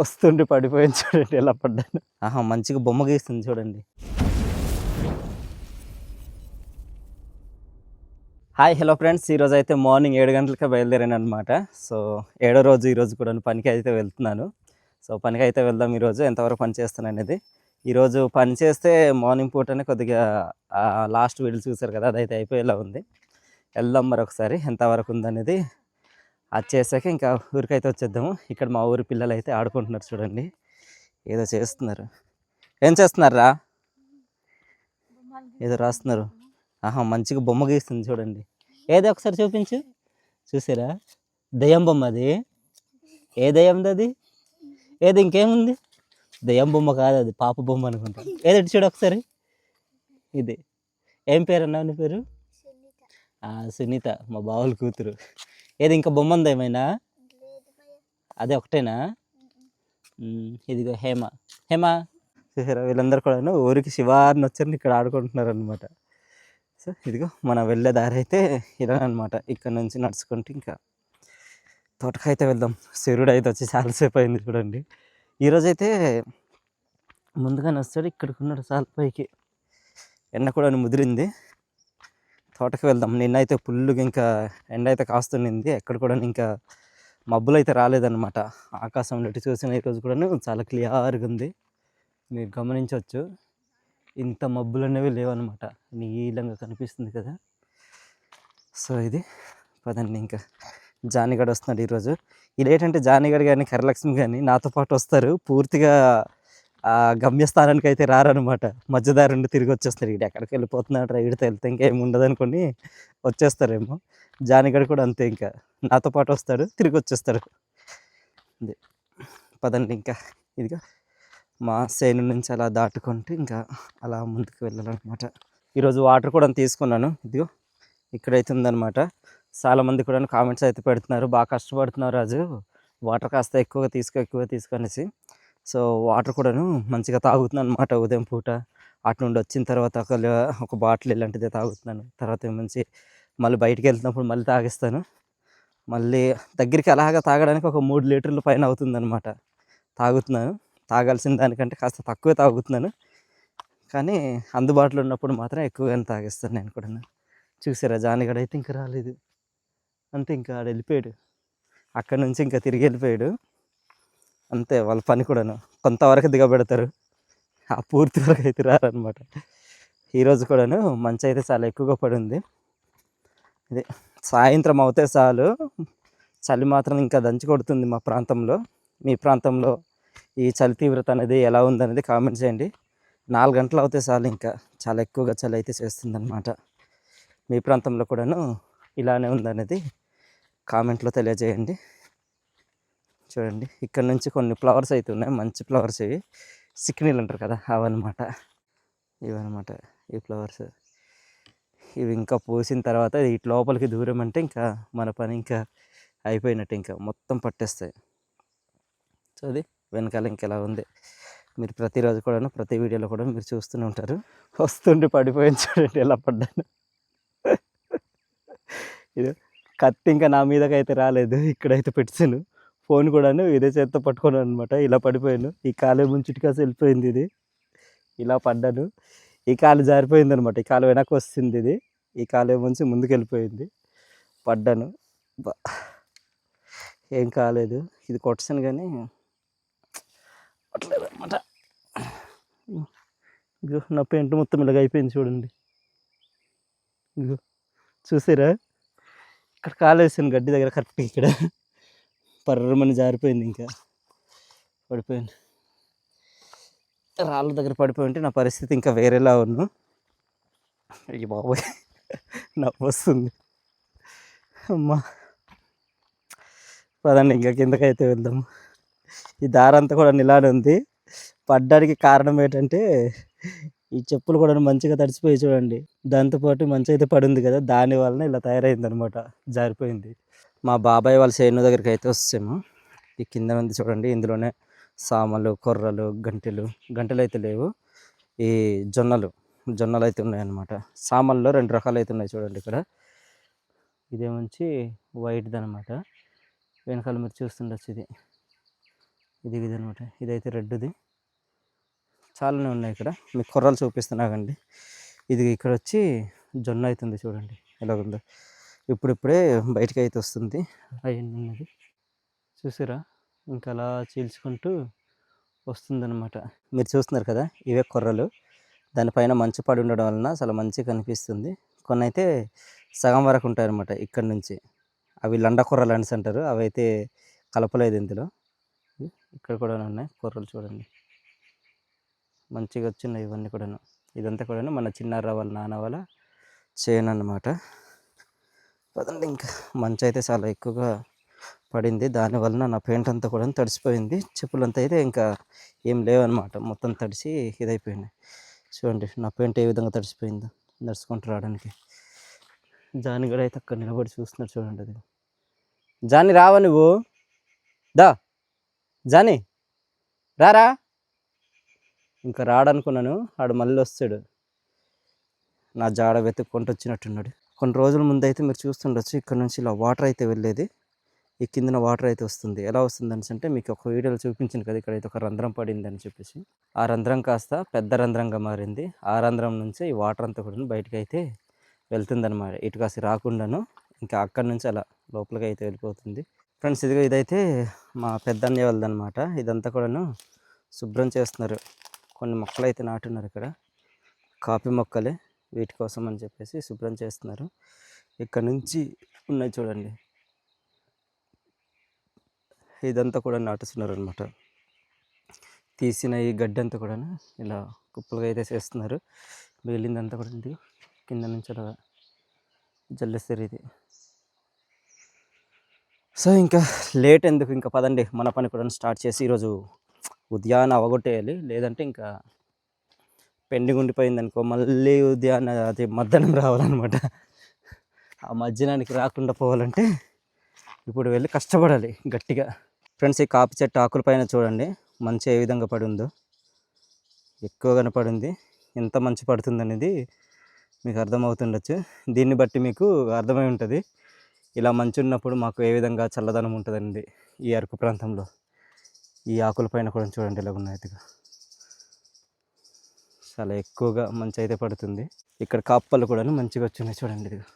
వస్తుంటే పడిపోయింది చూడండి ఎలా పడ్డాను. ఆహా మంచిగా బొమ్మ గీస్తుంది చూడండి. హాయ్ హలో ఫ్రెండ్స్ ఈరోజు అయితే మార్నింగ్ ఏడు గంటలకే బయలుదేరాను అనమాట సో ఏడో రోజు ఈరోజు కూడా పనికి అయితే వెళ్తున్నాను. సో పనికి అయితే వెళ్దాం ఈరోజు ఎంతవరకు పని చేస్తాను అనేది. ఈరోజు పని చేస్తే మార్నింగ్ పూటనే కొద్దిగా లాస్ట్ వీడియో చూసారు కదా అదైతే అయిపోయేలా ఉంది. వెళ్దాం మరొకసారి. ఎంతవరకు ఉందనేది అది చేసాక ఇంకా ఊరికైతే వచ్చేద్దాము. ఇక్కడ మా ఊరి పిల్లలు అయితే ఆడుకుంటున్నారు చూడండి. ఏదో చేస్తున్నారు. ఏం చేస్తున్నారా ఏదో రాస్తున్నారు. ఆహా మంచిగా బొమ్మ గీస్తుంది చూడండి. ఏదో ఒకసారి చూపించు. చూసారా? దయ్యం బొమ్మ అది. ఏ దయ్యంది అది? ఏది ఇంకేముంది? దయ్యం బొమ్మ కాదు అది పాప బొమ్మ అనుకుంటా. ఏదటి చూడు ఒకసారి. ఇది. ఏం పేరు అన్నావు నీ పేరు? సునీత. మా బావుల కూతురు. ఏది ఇంకా బొమ్మ ఉందా ఏమైనా అదే ఒకటేనా? ఇదిగో హేమ. హేమ. చూసారా వీళ్ళందరూ కూడా ఊరికి శివారిని వచ్చారని ఇక్కడ ఆడుకుంటున్నారు అనమాట సో ఇదిగో మనం వెళ్ళే దారి అయితే ఇలా అనమాట ఇక్కడ నుంచి నడుచుకుంటూ ఇంకా తోటకైతే వెళ్దాం. సూర్యుడు అయితే వచ్చి చాలాసేపు అయింది చూడండి. ఈరోజు అయితే ముందుగానే వస్తాడు ఇక్కడికి ఉన్నాడు చాలా పైకి. ఎండ కూడా ముదిరింది. తోటకి వెళ్దాం. నిన్నైతే ఫుల్గా ఇంకా ఎండ అయితే కాస్తుండింది ఎక్కడ కూడా ఇంకా మబ్బులు అయితే రాలేదన్నమాట ఆకాశంలో ఎటు చూసిన ఈరోజు కూడా చాలా క్లియర్గా ఉంది. మీరు గమనించవచ్చు. ఇంత మబ్బులు అనేవి లేవన్నమాట. నీలంగా కనిపిస్తుంది కదా. సో ఇది పదండి ఇంకా జానిగడ్ వస్తున్నాడు ఈరోజు. ఇదేంటంటే జానిగడ్ కానీ కరలక్ష్మి కానీ నాతో పాటు వస్తారు. పూర్తిగా గమ్యస్థానానికి అయితే రారనమాట. మధ్యదారి నుండి తిరిగి వచ్చేస్తారు ఇక్కడ ఎక్కడికి వెళ్ళిపోతున్నాడు ఈడితో వెళ్తే ఇంకేం ఉండదు అనుకుని వచ్చేస్తారేమో. జానిగడ్ కూడా అంతే ఇంకా. నాతో పాటు వస్తాడు తిరిగి వచ్చేస్తాడు ఇది పదండి ఇంకా. ఇదిగా. మా సేను నుంచి అలా దాటుకుంటూ ఇంకా అలా ముందుకు వెళ్ళాలన్నమాట. ఈరోజు వాటర్ కూడా తీసుకున్నాను. ఇదిగో. ఇక్కడైతే ఉందన్నమాట. చాలామంది కూడా కామెంట్స్ అయితే పెడుతున్నారు. బాగా కష్టపడుతున్నారు రాజు. వాటర్ కాస్త ఎక్కువగా తీసుకో ఎక్కువగా తీసుకొనేసి సో వాటర్ కూడాను మంచిగా తాగుతున్నాను అనమాట ఉదయం పూట. అటు నుండి వచ్చిన తర్వాత ఒక ఒక బాటిల్ ఇలాంటిదే తాగుతున్నాను. తర్వాత మంచి మళ్ళీ బయటికి వెళ్తున్నప్పుడు మళ్ళీ తాగిస్తాను. మళ్ళీ దగ్గరికి అలాగా తాగడానికి ఒక మూడు లీటర్ల పైన అవుతుందన్నమాట. తాగుతున్నాను. తాగాల్సిన దానికంటే కాస్త తక్కువే తాగుతున్నాను. కానీ అందుబాటులో ఉన్నప్పుడు మాత్రం ఎక్కువగానే తాగేస్తాను నేను కూడా చూసారా జానిగడ అయితే ఇంకా రాలేదు. అంతే ఇంకా ఆడ వెళ్ళిపోయాడు. అక్కడ నుంచి ఇంకా తిరిగి వెళ్ళిపోయాడు. అంతే వాళ్ళ పని కూడాను. కొంతవరకు దిగబెడతారు. ఆ పూర్తి వరకు అయితే రారనమాట ఈరోజు కూడాను మంచి అయితే చాలా ఎక్కువగా పడింది. ఇది సాయంత్రం అవుతే చాలు. చలి మాత్రం ఇంకా దంచి కొడుతుంది మా ప్రాంతంలో. మీ ప్రాంతంలో ఈ చలి తీవ్రత అనేది ఎలా ఉందనేది కామెంట్ చేయండి. నాలుగు గంటలు అవుతే చాలు ఇంకా చాలా ఎక్కువగా చలి అయితే చేస్తుందన్నమాట. మీ ప్రాంతంలో కూడాను ఇలానే ఉందనేది కామెంట్లో తెలియజేయండి. చూడండి. ఇక్కడ నుంచి కొన్ని ఫ్లవర్స్ అయితే ఉన్నాయి. మంచి ఫ్లవర్స్ ఇవి. సిక్నీలు అంటారు కదా అవన్నమాట. ఇవన్నమాట ఈ ఫ్లవర్స్. ఇవి ఇంకా పోసిన తర్వాత ఇటు లోపలికి దూరం అంటే ఇంకా మన పని ఇంకా అయిపోయినట్టు ఇంకా మొత్తం పట్టేస్తాయి. సో అది వెనకాల ఇంకెలా ఉంది? మీరు ప్రతిరోజు కూడా ప్రతి వీడియోలో కూడా మీరు చూస్తూనే ఉంటారు. వస్తుంటే పడిపోయింది చూడండి ఎలా పడ్డాను. ఇది కత్తి ఇంకా నా మీదకి అయితే రాలేదు. ఇక్కడైతే పెట్టాను ఫోన్ కూడాను ఇదే చేత్తో పట్టుకున్నాను అనమాట ఇలా పడిపోయాను. ఈ కాలు ముంచిటికాసి వెళ్ళిపోయింది ఇది. ఇలా పడ్డాను. ఈ కాలు జారిపోయింది అనమాట ఈ కాలు వెనక్కి వస్తుంది ఇది. ఈ కాలు ముంచి ముందుకు వెళ్ళిపోయింది. పడ్డాను. ఏం కాలేదు. ఇది కొట్టసాను కానీ పట్టలేదు అనమాట నా పెంట మొత్తం ఇలాగ అయిపోయింది చూడండి. చూసారా? ఇక్కడ కాలేసాను గడ్డి దగ్గర కరెక్ట్గా ఇక్కడ. పర్రమని జారిపోయింది ఇంకా. పడిపోయింది. రాళ్ళ దగ్గర పడిపోయి ఉంటే నా పరిస్థితి ఇంకా వేరేలా ఉన్నాను అయ్యి బాబోయ్. నవ్వు వస్తుంది అమ్మా. పదండి ఇంకా కిందకైతే వెళ్దాం. ఈ దారంతా కూడా నిలాడి ఉంది. పడ్డానికి కారణం ఏంటంటే ఈ చెప్పులు కూడా మంచిగా తడిచిపోయి చూడండి. దాంతోపాటు మంచి అయితే పడింది కదా దాని వలన ఇలా తయారైంది అనమాట జారిపోయింది. మా బాబాయ్ వాళ్ళ చేను దగ్గరికి అయితే వస్తాము. ఈ కింద ఉంది చూడండి ఇందులోనే సామలు కొర్రలు గంటెలు గంటెలు అయితే లేవు. ఈ జొన్నలు జొన్నలు అయితే ఉన్నాయన్నమాట. సామల్లో రెండు రకాలు అయితే ఉన్నాయి చూడండి ఇక్కడ. ఇదేమంచి వైట్ది అనమాట వెనకాల మీరు చూస్తుండొచ్చు ఇది. ఇది ఇది అనమాట ఇదైతే రెడ్ది. చాలానే ఉన్నాయి ఇక్కడ. మీకు కొర్రలు చూపిస్తున్నాగండి ఇది ఇక్కడ వచ్చి జొన్న అవుతుంది చూడండి. ఎలా ఉందో ఇప్పుడిప్పుడే బయటకు అయితే వస్తుంది అయ్యింది ఉన్నది చూసారా? ఇంకా అలా చీల్చుకుంటూ వస్తుందన్నమాట. మీరు చూస్తున్నారు కదా? ఇవే కొర్రలు. దానిపైన మంచు పడి ఉండడం వలన చాలా మంచిగా కనిపిస్తుంది. కొన్ని అయితే సగం వరకు ఉంటాయి అన్నమాట ఇక్కడ నుంచి. అవి లండ కొర్రలు అనేసి అంటారు. అవి అయితే కలపలేదు ఇందులో. ఇక్కడ కూడా ఉన్నాయి కొర్రలు చూడండి. మంచిగా వచ్చినాయి ఇవన్నీ కూడాను. ఇదంతా కూడాను మన చిన్నార వాళ్ళ నాన్న వాళ్ళ చేను అన్నమాట పదండి ఇంకా మంచు అయితే చాలా ఎక్కువగా పడింది. దాని వలన నా పెయింట్ అంతా కూడా తడిసిపోయింది. చెప్పులంతా అయితే ఇంకా ఏం లేవన్నమాట. మొత్తం తడిసి ఇదైపోయింది. చూడండి నా పెయింట్ ఏ విధంగా తడిసిపోయిందో నడుచుకుంటూ రావడానికి. జాని కూడా అయితే అక్కడ నిలబడి చూస్తున్నాడు చూడండి అది. జాని రావా నువ్వు. దా. జాని. రారా. ఇంకా రాడనుకున్నాను. ఆడు మళ్ళీ వస్తాడు నా జాడ వెతుక్కుంటూ వచ్చినట్టున్నాడు. కొన్ని రోజుల ముందు అయితే మీరు చూస్తుండొచ్చు ఇక్కడ నుంచి ఇలా వాటర్ అయితే వెళ్ళేది. ఈ కిందన వాటర్ అయితే వస్తుంది. ఎలా వస్తుంది అంటే మీకు ఒక వీడియోలో చూపించింది కదా ఇక్కడైతే ఒక రంధ్రం పడింది అని చెప్పేసి. ఆ రంధ్రం కాస్త పెద్ద రంధ్రంగా మారింది. ఆ రంధ్రం నుంచి ఈ వాటర్ అంతా కూడా బయటకు అయితే వెళ్తుందన్నమాట. ఇటు కాసి రాకుండాను ఇంకా అక్కడి నుంచి అలా లోపలికి అయితే వెళ్ళిపోతుంది. ఫ్రెండ్స్ ఇదిగో ఇదైతే మా పెద్దన్నయ్య వాళ్ళదనమాట ఇదంతా కూడాను శుభ్రం చేస్తున్నారు. కొన్ని మొక్కలు అయితే నాటున్నారు ఇక్కడ. కాఫీ మొక్కలే. వీటి కోసం అని చెప్పేసి శుభ్రం చేస్తున్నారు. ఇక్కడ నుంచి ఉన్నాయి చూడండి. ఇదంతా కూడా నాటుస్తున్నారు అనమాట తీసిన ఈ గడ్డి అంతా కూడా ఇలా కుప్పలుగా అయితే చేస్తున్నారు. మిగిలిందంతా కూడా ఇది కింద నుంచి అలా జల్లేస్తారు ఇది. సో ఇంకా లేట్ ఎందుకు? ఇంకా పదండి. మన పని కూడా స్టార్ట్ చేసి ఈరోజు ఉదయాన్నే అవగొట్టేయాలి. లేదంటే ఇంకా పెండింగ్ ఉండిపోయింది అనుకో మళ్ళీ ఉదయాన్న అది మధ్యాహ్నం రావాలన్నమాట. ఆ మధ్యాహ్నానికి రాకుండా పోవాలంటే ఇప్పుడు వెళ్ళి కష్టపడాలి గట్టిగా. ఫ్రెండ్స్ ఈ కాపీ చెట్టు ఆకుల పైన చూడండి. మంచి ఏ విధంగా పడిందో. ఎక్కువ కనపడింది. పడింది ఎంత మంచి పడుతుంది అనేది మీకు అర్థమవుతుండొచ్చు. దీన్ని బట్టి మీకు అర్థమై ఉంటుంది. ఇలా మంచి ఉన్నప్పుడు మాకు ఏ విధంగా చల్లదనం ఉంటుందండి ఈ అరకు ప్రాంతంలో. ఈ ఆకుల పైన కూడా చూడండి ఇలా ఉన్నాయి. చాలా ఎక్కువగా మంచి అయితే పడుతుంది. ఇక్కడ కాపలు కూడా మంచిగా వచ్చినాయి చూడండి ఇదిగో.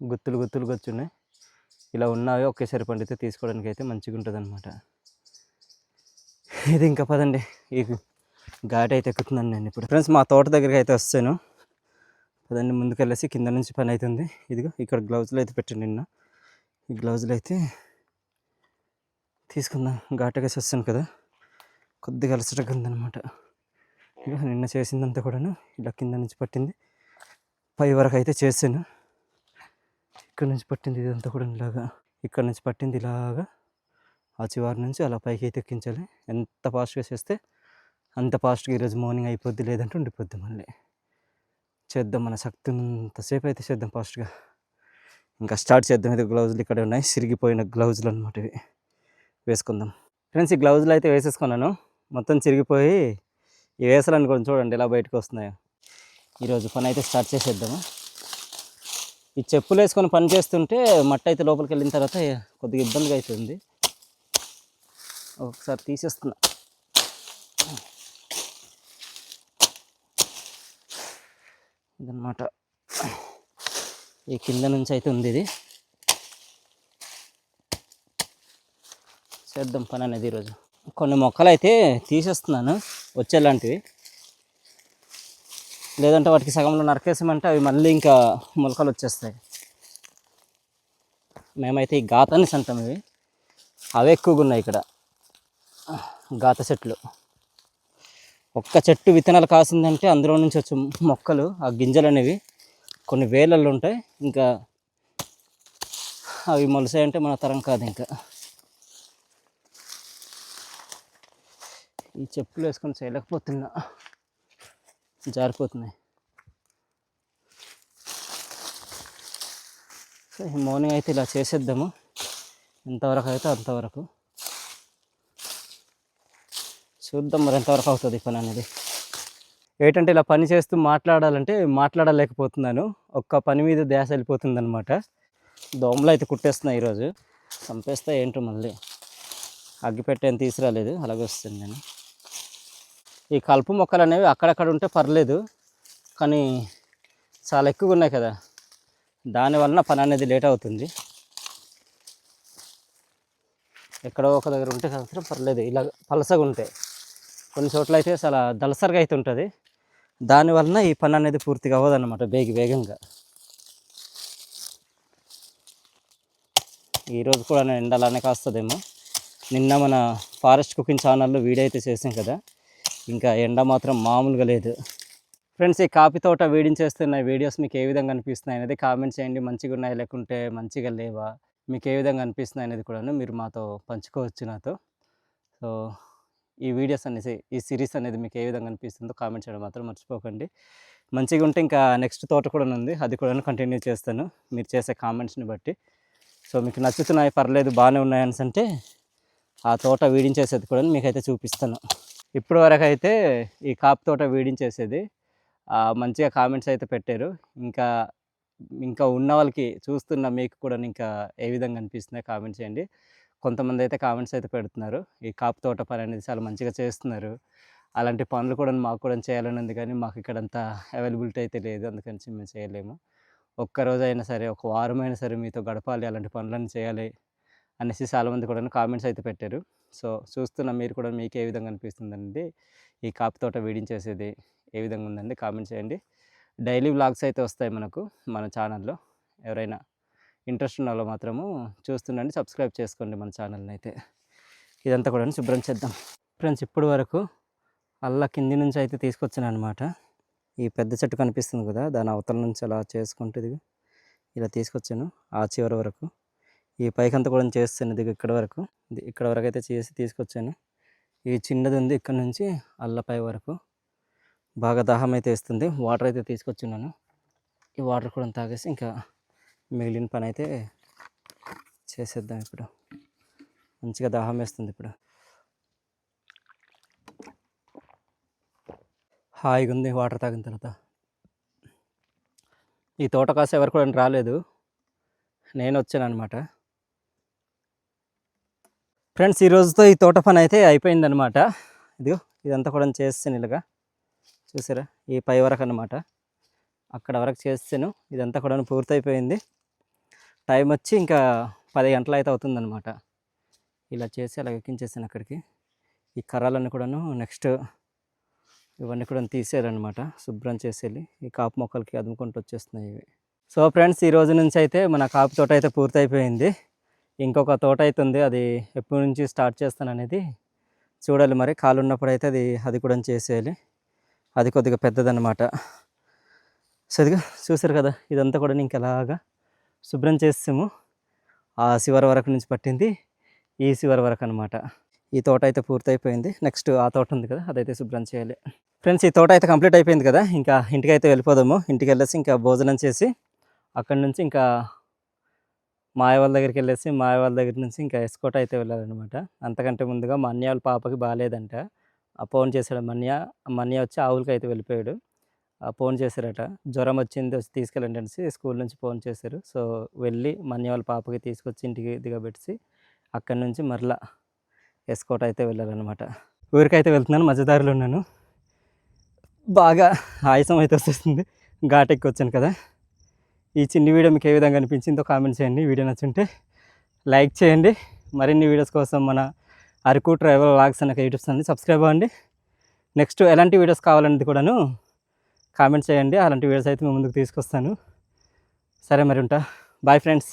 గుత్తులు గుత్తులు వచ్చున్నాయి ఇలా ఉన్నవి ఒకేసారి పండితే తీసుకోవడానికి అయితే మంచిగా ఉంటుంది అనమాట ఇది ఇంకా పదండి. ఈ ఘాట్ అయితే ఎక్కుతున్నాను నేను ఇప్పుడు. ఫ్రెండ్స్ మా తోట దగ్గరికి అయితే వస్తాను. పదండి ముందుకెళ్ళేసి కింద నుంచి పని అవుతుంది ఇదిగో ఇక్కడ గ్లౌజులు అయితే పెట్టండి నిన్న. ఈ గ్లౌజులు అయితే తీసుకుందాం. ఘాటకేసి వస్తాను కదా. కొద్దిగా అలసటగా ఉందన్నమాట ఇక నిన్న చేసిందంతా కూడాను ఇలా కింద నుంచి పట్టింది. పై వరకు అయితే చేశాను. ఇక్కడ నుంచి పట్టింది ఇదంతా కూడా ఇలాగా. ఇక్కడ నుంచి పట్టింది ఇలాగా. ఆ చివరి నుంచి అలా పైకి అయితే ఎక్కించాలి. ఎంత ఫాస్ట్గా చేస్తే అంత ఫాస్ట్గా ఈరోజు మార్నింగ్ అయిపోద్ది లేదంటే ఉండిపోద్ది మళ్ళీ. చేద్దాం మన శక్తి ఉన్నంతసేపు అయితే చేద్దాం ఫాస్ట్గా. ఇంకా స్టార్ట్ చేద్దాం. ఇది గ్లౌజులు ఇక్కడ ఉన్నాయి. సిరిగిపోయిన గ్లౌజులు అనమాట ఇవి. వేసుకుందాం. ఫ్రెండ్స్ ఈ గ్లౌజులు అయితే వేసేసుకున్నాను. మొత్తం చిరిగిపోయి ఈ వేసాలనుకోండి చూడండి ఎలా బయటకు వస్తున్నాయో. ఈరోజు పని అయితే స్టార్ట్ చేసేద్దాము. ఈ చెప్పులు వేసుకొని పని చేస్తుంటే మట్టి అయితే లోపలికి వెళ్ళిన తర్వాత కొద్దిగా ఇబ్బందిగా అవుతుంది ఒకసారి తీసేస్తున్నా. ఇదన్నమాట. ఈ కింద నుంచి అయితే ఉంది ఇది. చేద్దాం పని అనేది ఈరోజు. కొన్ని మొక్కలు అయితే తీసేస్తున్నాను వచ్చేలాంటివి. లేదంటే వాటికి సగంలో నరకేసామంటే అవి మళ్ళీ ఇంకా మొలకలు వచ్చేస్తాయి. మేమైతే ఈ గాతాన్ని అంటాం ఇవి. అవే ఎక్కువగా ఉన్నాయి ఇక్కడ. గాత చెట్లు. ఒక్క చెట్టు విత్తనాలు కాసిందంటే అందులో నుంచి వచ్చే మొక్కలు ఆ గింజలు అనేవి కొన్ని వేలల్లో ఉంటాయి. ఇంకా అవి మొలిసాయంటే మన తరం కాదు ఇంకా. ఈ చెప్పులు వేసుకొని చేయలేకపోతున్నా. జారిపోతున్నాయి. సో ఈ మార్నింగ్ అయితే ఇలా చేసేద్దాము. ఎంతవరకు అయితే అంతవరకు. చూద్దాం మరి ఎంతవరకు అవుతుంది పని అనేది. ఏంటంటే ఇలా పని చేస్తూ మాట్లాడాలంటే మాట్లాడలేకపోతున్నాను. ఒక్క పని మీద ధ్యాస వెళ్ళిపోతుంది అనమాట దోమలు అయితే కుట్టేస్తున్నాయి ఈరోజు. చంపేస్తే ఏంటో మళ్ళీ. అగ్గిపెట్టేం తీసుకురాలేదు. అలాగే వస్తుంది నేను. ఈ కలుపు మొక్కలు అనేవి అక్కడక్కడ ఉంటే పర్లేదు కానీ చాలా ఎక్కువగా ఉన్నాయి కదా. దానివలన పని అనేది లేట్ అవుతుంది. ఎక్కడో ఒక దగ్గర ఉంటే మాత్రం పర్లేదు ఇలా పలసగా ఉంటాయి కొన్ని చోట్ల అయితే చాలా దళసరిగా అయితే ఉంటుంది. దానివలన ఈ పని అనేది పూర్తిగా అవ్వదన్నమాట వేగి వేగంగా. ఈరోజు కూడా నేను కాస్తుందేమో. నిన్న మన ఫారెస్ట్ కుకింగ్ ఛానల్లో వీడియో అయితే చేసాం కదా. ఇంకా ఎండ మాత్రం మామూలుగా లేదు. ఫ్రెండ్స్ ఈ కాఫీ తోట వేడించేస్తున్న వీడియోస్ మీకు ఏ విధంగా అనిపిస్తున్నాయి అనేది కామెంట్ చేయండి. మంచిగా ఉన్నాయి లేకుంటే మంచిగా లేవా? మీకు ఏ విధంగా అనిపిస్తున్నాయి అనేది కూడాను మీరు మాతో పంచుకోవచ్చు నాతో. సో ఈ వీడియోస్ అనేసి ఈ సిరీస్ అనేది మీకు ఏ విధంగా అనిపిస్తుందో కామెంట్ చేయడం మాత్రం మర్చిపోకండి. మంచిగా ఉంటే ఇంకా నెక్స్ట్ తోట కూడా ఉంది. అది కూడా కంటిన్యూ చేస్తాను. మీరు చేసే కామెంట్స్ని బట్టి. సో మీకు నచ్చుతున్నాయి? పర్లేదు బాగానే ఉన్నాయని అంటే ఆ తోట వీడించేసేది కూడా మీకైతే చూపిస్తాను. ఇప్పటి వరకు అయితే ఈ కాపు తోట వేడించేసేది. మంచిగా కామెంట్స్ అయితే పెట్టారు. ఇంకా ఇంకా ఉన్న వాళ్ళకి చూస్తున్న మీకు కూడా ఇంకా ఏ విధంగా అనిపిస్తుందో కామెంట్ చేయండి. కొంతమంది అయితే కామెంట్స్ అయితే పెడుతున్నారు. ఈ కాపు తోట పని అనేది చాలా మంచిగా చేస్తున్నారు. అలాంటి పనులు కూడా మాకు కూడా చేయాలని ఉంది కానీ మాకు అంత అవైలబిలిటీ అయితే లేదు. అందుకని మేము చేయలేము. ఒక్క రోజు అయినా సరే ఒక వారం అయినా సరే మీతో గడపాలి. అలాంటి పనులన్నీ చేయాలి. అనేసి చాలామంది కూడా కామెంట్స్ అయితే పెట్టారు. సో చూస్తున్న మీరు కూడా మీకు ఏ విధంగా అనిపిస్తుంది అనేది ఈ కాపు తోట వేడించేసేది ఏ విధంగా ఉందండి కామెంట్ చేయండి. డైలీ వ్లాగ్స్ అయితే వస్తాయి మనకు మన ఛానల్లో. ఎవరైనా ఇంట్రెస్ట్ ఉన్న వాళ్ళు మాత్రము చూస్తుండండి సబ్స్క్రైబ్ చేసుకోండి మన ఛానల్ని అయితే. ఇదంతా కూడా శుభ్రం చేద్దాం. ఫ్రెండ్స్ ఇప్పటి వరకు అల్ల కింది నుంచి అయితే తీసుకొచ్చాను అనమాట ఈ పెద్ద చెట్టు కనిపిస్తుంది కదా దాని అవతల నుంచి అలా చేసుకుంటుంది ఇలా తీసుకొచ్చాను ఆ చివరి వరకు. ఈ పైకంతా కూడా చేస్తాను ఇది ఇక్కడ వరకు. ఇక్కడ వరకు అయితే చేసి తీసుకొచ్చాను. ఈ చిన్నది ఉంది ఇక్కడ నుంచి అల్లపై వరకు. బాగా దాహం అయితే వేస్తుంది. వాటర్ అయితే తీసుకొచ్చున్నాను. ఈ వాటర్ కూడా తాగేసి ఇంకా మిగిలిన పని అయితే చేసేద్దాం ఇప్పుడు. మంచిగా దాహం వేస్తుంది ఇప్పుడు. హాయిగా ఉంది వాటర్ తాగిన తర్వాత. ఈ తోట కాసే ఎవరు కూడా రాలేదు. నేను వచ్చాను అనమాట ఫ్రెండ్స్ ఈ రోజుతో ఈ తోట పని అయితే అయిపోయిందనమాట ఇదిగో ఇదంతా కూడా చేస్తాను ఇలాగా. చూసారా? ఈ పై వరకు అనమాట అక్కడ వరకు చేస్తాను ఇదంతా కూడా పూర్తయిపోయింది. టైం వచ్చి ఇంకా పది గంటలు అయితే అవుతుందన్నమాట. ఇలా చేసి అలా ఎక్కించేసాను అక్కడికి. ఈ కర్రలన్నీ కూడాను నెక్స్ట్ ఇవన్నీ కూడా తీసేయాలన్నమాట. శుభ్రం చేసేయాలి. ఈ కాపు మొక్కలకి అదుముకుంటూ వచ్చేస్తున్నాయి ఇవి. సో ఫ్రెండ్స్ ఈ రోజు నుంచి అయితే మన కాపు తోట అయితే పూర్తయిపోయింది. ఇంకొక తోట అయితే ఉంది అది ఎప్పటి నుంచి స్టార్ట్ చేస్తాను అనేది చూడాలి మరి. కాలు ఉన్నప్పుడు అయితే అది అది కూడా చేసేయాలి. అది కొద్దిగా పెద్దదన్నమాట. సో ఇదిగా చూసారు కదా ఇదంతా కూడా ఇంక ఎలాగా శుభ్రం చేస్తాము ఆ శివరి వరకు నుంచి పట్టింది ఈ శివరి వరకు అనమాట ఈ తోట అయితే పూర్తయిపోయింది. నెక్స్ట్ ఆ తోట ఉంది కదా అదైతే శుభ్రం చేయాలి. ఫ్రెండ్స్ ఈ తోట అయితే కంప్లీట్ అయిపోయింది కదా ఇంకా ఇంటికి అయితే వెళ్ళిపోదాము. ఇంటికి వెళ్ళేసి ఇంకా భోజనం చేసి అక్కడి నుంచి ఇంకా మాయ వాళ్ళ దగ్గరికి వెళ్ళేసి మాయ వాళ్ళ దగ్గర నుంచి ఇంకా ఎస్కోట అయితే వెళ్ళాలన్నమాట. అంతకంటే ముందుగా మా అన్నయ్య వాళ్ళ పాపకి బాగాలేదంట ఆ ఫోన్ చేశాడు మన్య. మన్య వచ్చి ఆవులకి అయితే వెళ్ళిపోయాడు. ఆ ఫోన్ చేశారట. జ్వరం వచ్చింది వచ్చి తీసుకెళ్ళండి అనేసి స్కూల్ నుంచి ఫోన్ చేశారు. సో వెళ్ళి మన్య వాళ్ళ పాపకి తీసుకొచ్చి ఇంటికి దిగబెట్టి అక్కడి నుంచి మరలా ఎస్కోట అయితే వెళ్ళాలన్నమాట. ఊరికైతే వెళ్తున్నాను మధ్యదారిలో ఉన్నాను. బాగా ఆయాసం అయితే వస్తుంది. ఘాట్ ఎక్కి వచ్చాను కదా. ఈ చిన్ని వీడియో మీకు ఏ విధంగా అనిపించిందో కామెంట్ చేయండి. వీడియో నచ్చుంటే లైక్ చేయండి. మరిన్ని వీడియోస్ కోసం మన అరకు ట్రావెల్ వ్లాగ్స్ అనే యూట్యూబ్ ఛానల్ని సబ్స్క్రైబ్ అవ్వండి. నెక్స్ట్ ఎలాంటి వీడియోస్ కావాలనేది కూడాను కామెంట్ చేయండి. అలాంటి వీడియోస్ అయితే మేము ముందుకు తీసుకొస్తాను. సరే మరి ఉంటా. Bye friends